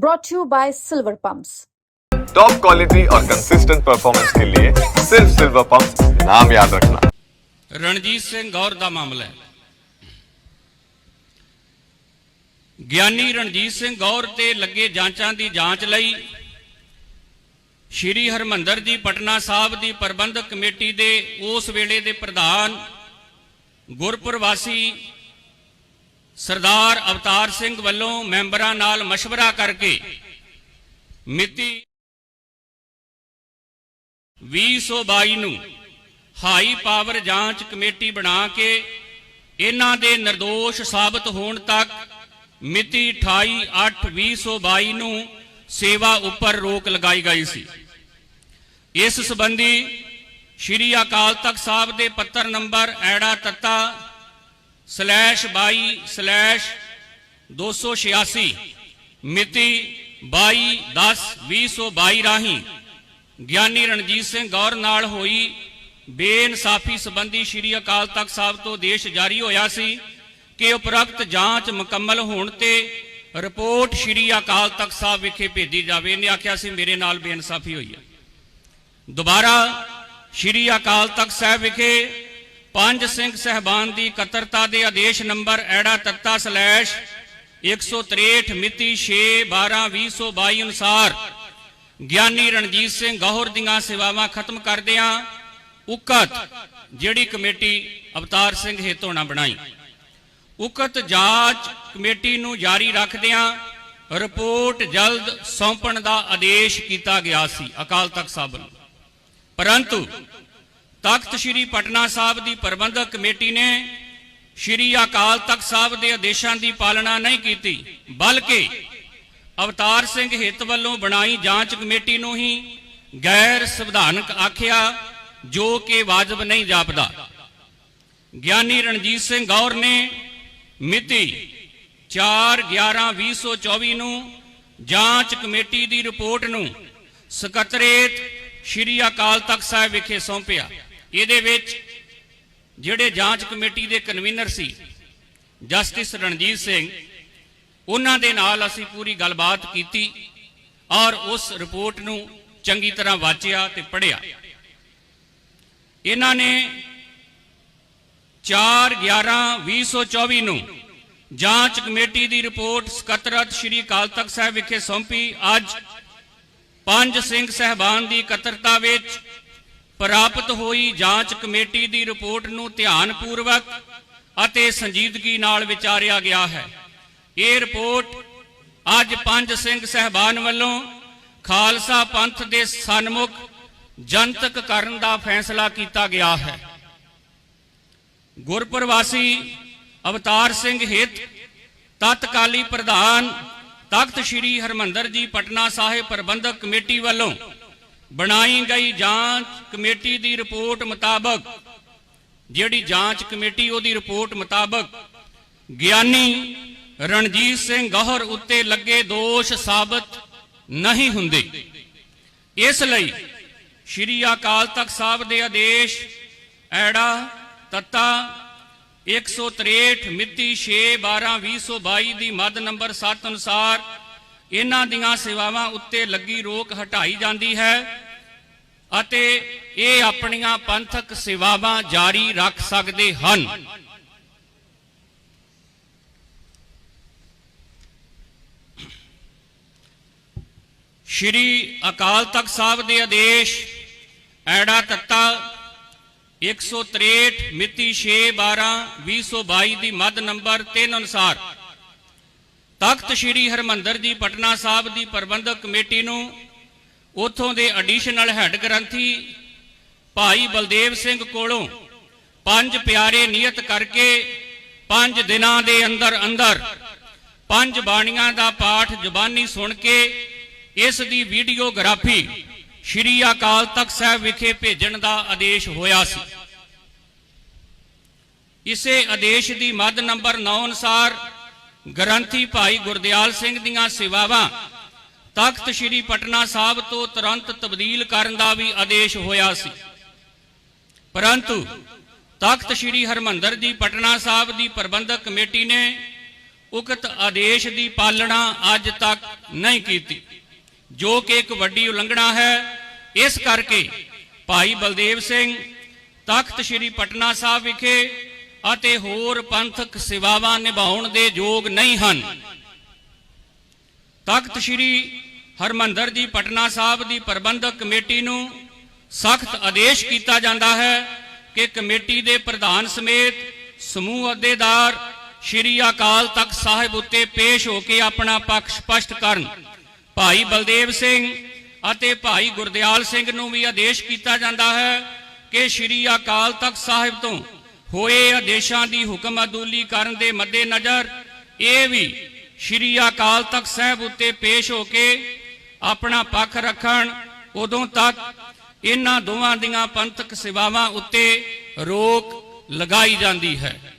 brought to you by Silver Pumps. Top quality और consistent performance के लिए सिर्फ सिल्वर पंप नाम याद रखना ਰਣਜੀਤ ਸਿੰਘ ਗੌਰ ਦਾ ਮਾਮਲਾ ਹੈ ਗਿਆਨੀ ਰਣਜੀਤ ਸਿੰਘ ਗੌਰ ਤੇ ਲੱਗੇ ਜਾਂਚਾਂ ਦੀ ਜਾਂਚ ਲਈ ਸ਼੍ਰੀ ਹਰਮੰਦਰ ਜੀ ਪਟਨਾ ਸਾਹਿਬ ਦੀ ਪ੍ਰਬੰਧਕ ਕਮੇਟੀ ਦੇ ਉਸ ਵੇਲੇ ਦੇ ਪ੍ਰਧਾਨ ਗੁਰਪ੍ਰਵਾਸੀ ਸਰਦਾਰ ਅਵਤਾਰ ਸਿੰਘ ਵੱਲੋਂ ਮੈਂਬਰਾਂ ਨਾਲ ਮਸ਼ਵਰਾ ਕਰਕੇ ਮਿਤੀ 2022 ਨੂੰ ਹਾਈ ਪਾਵਰ ਜਾਂਚ ਕਮੇਟੀ ਬਣਾ ਕੇ ਇਹਨਾਂ ਦੇ નિર્ਦੋਸ਼ ਸਾਬਤ ਹੋਣ ਤੱਕ ਮਿਤੀ 28/8/2022 ਨੂੰ ਸੇਵਾ ਉੱਪਰ ਰੋਕ ਲਗਾਈ ਗਈ ਸੀ। ਇਸ ਸੰਬੰਧੀ ਸ਼੍ਰੀ ਅਕਾਲ ਤਖਤ ਸਾਹਿਬ ਦੇ ਪੱਤਰ ਨੰਬਰ ਐੜਾ ਤੱਤਾ ਸਲੈਸ਼ 22 ਸਲੈਸ਼ 286 ਮਿਤੀ 22 10 2022 ਰਾਹੀਂ ਗਿਆਨੀ ਰਣਜੀਤ ਸਿੰਘ ਗੌਰ ਨਾਲ ਹੋਈ ਬੇਇਨਸਾਫੀ ਸੰਬੰਧੀ ਸ਼੍ਰੀ ਅਕਾਲ ਤਖਤ ਸਾਹਿਬ ਤੋਂ ਆਦੇਸ਼ ਜਾਰੀ ਹੋਇਆ ਸੀ ਕਿ ਉਪਰੋਕਤ ਜਾਂਚ ਮੁਕੰਮਲ ਹੋਣ ਤੇ ਰਿਪੋਰਟ ਸ਼੍ਰੀ ਅਕਾਲ ਤਖਤ ਸਾਹਿਬ ਵਿਖੇ ਭੇਜੀ ਜਾਵੇ। ਇਹਨੇ ਆਖਿਆ ਸੀ, ਮੇਰੇ ਨਾਲ ਬੇਇਨਸਾਫੀ ਹੋਈ ਹੈ। ਦੁਬਾਰਾ ਸ਼੍ਰੀ ਅਕਾਲ ਤਖਤ ਸਾਹਿਬ ਵਿਖੇ ਪੰਜ ਸਿੰਘ ਸਹਿਬਾਨ ਦੀ ਇਕੱਤਰਤਾ ਦੇ ਆਦੇਸ਼ ਨੰਬਰ ਐੜਾ ਤੱਤਾ ਸਲੈਸ਼ 163 ਮਿਤੀ 6 12 2022 ਅਨੁਸਾਰ ਗਿਆਨੀ ਰਣਜੀਤ ਸਿੰਘ ਗੌਹਰ ਦੀਆਂ ਸੇਵਾਵਾਂ ਖਤਮ ਕਰਦਿਆਂ ਉਕਤ ਜਿਹੜੀ ਕਮੇਟੀ ਅਵਤਾਰ ਸਿੰਘ ਹੇਤੋਣਾ ਬਣਾਈ। ਉਕਤ ਜਾਂਚ ਕਮੇਟੀ ਨੂੰ ਜਾਰੀ ਰੱਖਦਿਆਂ ਰਿਪੋਰਟ ਜਲਦ ਸੌਂਪਣ ਦਾ ਆਦੇਸ਼ ਕੀਤਾ ਗਿਆ ਸੀ ਅਕਾਲ ਤਖਤ ਸਾਹਿਬ ਵੱਲੋਂ। ਪਰੰਤੂ ਤਖਤ ਸ੍ਰੀ ਪਟਨਾ ਸਾਹਿਬ ਦੀ ਪ੍ਰਬੰਧਕ ਕਮੇਟੀ ਨੇ ਸ੍ਰੀ ਅਕਾਲ ਤਖਤ ਸਾਹਿਬ ਦੇ ਆਦੇਸ਼ਾਂ ਦੀ ਪਾਲਣਾ ਨਹੀਂ ਕੀਤੀ, ਬਲਕਿ ਅਵਤਾਰ ਸਿੰਘ ਹਿੱਤ ਵੱਲੋਂ ਬਣਾਈ ਜਾਂਚ ਕਮੇਟੀ ਨੂੰ ਹੀ ਗੈਰ ਸੰਵਿਧਾਨਕ ਆਖਿਆ, ਜੋ ਕਿ ਵਾਜਬ ਨਹੀਂ ਜਾਪਦਾ। ਗਿਆਨੀ ਰਣਜੀਤ ਸਿੰਘ ਗੌਰ ਨੇ ਮਿਤੀ 4/11/2024 ਨੂੰ ਜਾਂਚ ਕਮੇਟੀ ਦੀ ਰਿਪੋਰਟ ਨੂੰ ਸਕੱਤਰੇਤ ਸ਼੍ਰੀ ਅਕਾਲ ਤਖਤ ਸਾਹਿਬ ਵਿਖੇ ਸੌਂਪਿਆ। ਇਹਦੇ ਵਿੱਚ ਜਿਹੜੇ ਜਾਂਚ ਕਮੇਟੀ ਦੇ ਕਨਵੀਨਰ ਸੀ, ਜਸਟਿਸ ਰਣਜੀਤ ਸਿੰਘ, ਉਹਨਾਂ ਦੇ ਨਾਲ ਅਸੀਂ ਪੂਰੀ ਗੱਲਬਾਤ ਕੀਤੀ ਔਰ ਉਸ ਰਿਪੋਰਟ ਨੂੰ ਚੰਗੀ ਤਰ੍ਹਾਂ ਵਾਚਿਆ ਤੇ ਪੜ੍ਹਿਆ। ਇਹਨਾਂ ਨੇ 4/11/2024 ਨੂੰ ਜਾਂਚ ਕਮੇਟੀ ਦੀ ਰਿਪੋਰਟ ਸਕੱਤਰਤ ਸ਼੍ਰੀ ਅਕਾਲ ਤਖਤ ਸਾਹਿਬ ਵਿਖੇ ਸੌਂਪੀ। ਅੱਜ ਪੰਜ ਸਿੰਘ ਸਹਿਬਾਨ ਦੀ ਇਕੱਤਰਤਾ ਵਿੱਚ ਪ੍ਰਾਪਤ ਹੋਈ ਜਾਂਚ ਕਮੇਟੀ ਦੀ ਰਿਪੋਰਟ ਨੂੰ ਧਿਆਨਪੂਰਵਕ ਅਤੇ ਸੰਜੀਦਗੀ ਨਾਲ ਵਿਚਾਰਿਆ ਗਿਆ ਹੈ। ਇਹ ਰਿਪੋਰਟ ਅੱਜ ਪੰਜ ਸਿੰਘ ਸਹਿਬਾਨ ਵੱਲੋਂ ਖਾਲਸਾ ਪੰਥ ਦੇ ਸਨਮੁਖ ਜਨਤਕ ਕਰਨ ਦਾ ਫੈਸਲਾ ਕੀਤਾ ਗਿਆ ਹੈ। ਗੁਰਪ੍ਰਵਾਸੀ ਅਵਤਾਰ ਸਿੰਘ ਹਿੱਤ, ਤਤਕਾਲੀ ਪ੍ਰਧਾਨ ਤਖਤ ਸ੍ਰੀ ਹਰਮੰਦਰ ਜੀ ਪਟਨਾ ਸਾਹਿਬ ਪ੍ਰਬੰਧਕ ਕਮੇਟੀ ਵੱਲੋਂ ਬਣਾਈ ਗਈ ਜਾਂਚ ਕਮੇਟੀ ਦੀ ਰਿਪੋਰਟ ਮੁਤਾਬਕ, ਜਿਹੜੀ ਜਾਂਚ ਕਮੇਟੀ ਉਹਦੀ ਰਿਪੋਰਟ ਮੁਤਾਬਕ ਗਿਆਨੀ ਰਣਜੀਤ ਸਿੰਘ ਗਹਰ ਉੱਤੇ ਲੱਗੇ ਦੋਸ਼ ਸਾਬਤ ਨਹੀਂ ਹੁੰਦੇ। ਇਸ ਲਈ ਸ਼੍ਰੀ ਅਕਾਲ ਤਖਤ ਸਾਹਿਬ ਦੇ ਆਦੇਸ਼ ਐੜਾ ਤੱਤਾ 163 ਮਿਤੀ 6 12 2022 ਦੀ ਮੱਦ ਨੰਬਰ 7 ਅਨੁਸਾਰ ਇਹਨਾਂ ਦੀਆਂ ਸੇਵਾਵਾਂ ਉੱਤੇ ਲੱਗੀ ਰੋਕ ਹਟਾਈ ਜਾਂਦੀ ਹੈ ਅਤੇ ਇਹ ਆਪਣੀਆਂ ਪੰਥਕ ਸੇਵਾਵਾਂ ਜਾਰੀ ਰੱਖ ਸਕਦੇ ਹਨ। ਸ਼੍ਰੀ ਅਕਾਲ ਤਖਤ ਸਾਹਿਬ ਦੇ ਆਦੇਸ਼, ਐੜਾ ਤੱਤਾ 163 ਮਿਤੀ 6 12 2022 ਦੀ ਮੱਦ ਨੰਬਰ 3 ਅਨੁਸਾਰ ਤਖਤ ਸ੍ਰੀ ਹਰਮੰਦਰ ਜੀ, ਪਟਨਾ ਸਾਹਿਬ ਦੀ ਪ੍ਰਬੰਧਕ ਕਮੇਟੀ ਨੂੰ ਉਥੋਂ ਦੇ ਐਡੀਸ਼ਨਲ ਹੈੱਡ ਗ੍ਰੰਥੀ ਭਾਈ ਬਲਦੇਵ ਸਿੰਘ ਕੋਲੋਂ ਪੰਜ ਪਿਆਰੇ ਨਿਯਤ ਕਰਕੇ ਪੰਜ ਦਿਨਾਂ ਦੇ ਅੰਦਰ ਅੰਦਰ ਪੰਜ ਬਾਣੀਆਂ ਦਾ ਪਾਠ ਜ਼ੁਬਾਨੀ ਸੁਣ ਕੇ ਇਸ ਦੀ ਵੀਡੀਓਗ੍ਰਾਫੀ ਸ਼੍ਰੀ ਅਕਾਲ ਤਖਤ ਸਾਹਿਬ ਵਿਖੇ ਭੇਜਣ ਦਾ ਆਦੇਸ਼ ਹੋਇਆ ਸੀ। ਇਸੇ ਆਦੇਸ਼ ਦੀ ਮੱਦ ਨੰਬਰ 9 ਅਨੁਸਾਰ ਗ੍ਰੰਥੀ ਭਾਈ ਗੁਰਦਿਆਲ ਸਿੰਘ ਦੀਆਂ ਸੇਵਾਵਾਂ, ਤਖਤ ਸ੍ਰੀ ਪਟਨਾ ਸਾਹਿਬ ਤੋਂ ਤੁਰੰਤ ਤਬਦੀਲ ਕਰਨ ਦਾ ਵੀ ਆਦੇਸ਼ ਹੋਇਆ ਸੀ। ਪਰੰਤੂ ਤਖਤ ਸ੍ਰੀ ਹਰਮੰਦਰ ਜੀ ਪਟਨਾ ਸਾਹਿਬ ਦੀ ਪ੍ਰਬੰਧਕ ਕਮੇਟੀ ਨੇ ਉਕਤ ਆਦੇਸ਼ ਦੀ ਪਾਲਣਾ ਅੱਜ ਤੱਕ ਨਹੀਂ ਕੀਤੀ, ਜੋ ਕਿ ਇੱਕ ਵੱਡੀ ਉਲੰਘਣਾ ਹੈ। ਇਸ ਕਰਕੇ ਭਾਈ ਬਲਦੇਵ ਸਿੰਘ ਤਖਤ ਸ੍ਰੀ ਪਟਨਾ ਸਾਹਿਬ ਵਿਖੇ ਅਤੇ ਹੋਰ ਪੰਥਕ ਸੇਵਾਵਾਂ ਨਿਭਾਉਣ ਦੇ ਯੋਗ ਨਹੀਂ ਹਨ। ਤਖਤ ਸ੍ਰੀ ਹਰਮੰਦਰ ਜੀ ਪਟਨਾ ਸਾਹਿਬ ਦੀ ਪ੍ਰਬੰਧਕ ਕਮੇਟੀ ਨੂੰ ਸਖਤ ਆਦੇਸ਼ ਕੀਤਾ ਜਾਂਦਾ ਹੈ ਕਿ ਕਮੇਟੀ ਦੇ ਪ੍ਰਧਾਨ ਸਮੇਤ ਸਮੂਹ ਅਹੁਦੇਦਾਰ ਸ੍ਰੀ ਅਕਾਲ ਤਖਤ ਸਾਹਿਬ ਉੱਤੇ ਪੇਸ਼ ਹੋ ਕੇ ਆਪਣਾ ਪੱਖ ਸਪਸ਼ਟ ਕਰਨ। ਭਾਈ ਬਲਦੇਵ ਸਿੰਘ ਅਤੇ ਭਾਈ ਗੁਰਦਿਆਲ ਸਿੰਘ ਨੂੰ ਵੀ ਆਦੇਸ਼ ਕੀਤਾ ਜਾਂਦਾ ਹੈ ਕਿ ਸ੍ਰੀ ਅਕਾਲ ਤਖਤ ਸਾਹਿਬ ਤੋਂ ਹੋਏ ਆਦੇਸ਼ਾਂ ਦੀ ਹੁਕਮ ਅਦੂਲੀ ਕਰਨ ਦੇ ਮੱਦੇਨਜ਼ਰ, ਇਹ ਵੀ ਸ੍ਰੀ ਅਕਾਲ ਤਖਤ ਸਾਹਿਬ ਉੱਤੇ ਪੇਸ਼ ਹੋ ਕੇ ਆਪਣਾ ਪੱਖ ਰੱਖਣ, ਉਦੋਂ ਤੱਕ ਇਹਨਾਂ ਦੋਵਾਂ ਦੀਆਂ ਪੰਥਕ ਸੇਵਾਵਾਂ ਉੱਤੇ ਰੋਕ ਲਗਾਈ ਜਾਂਦੀ ਹੈ।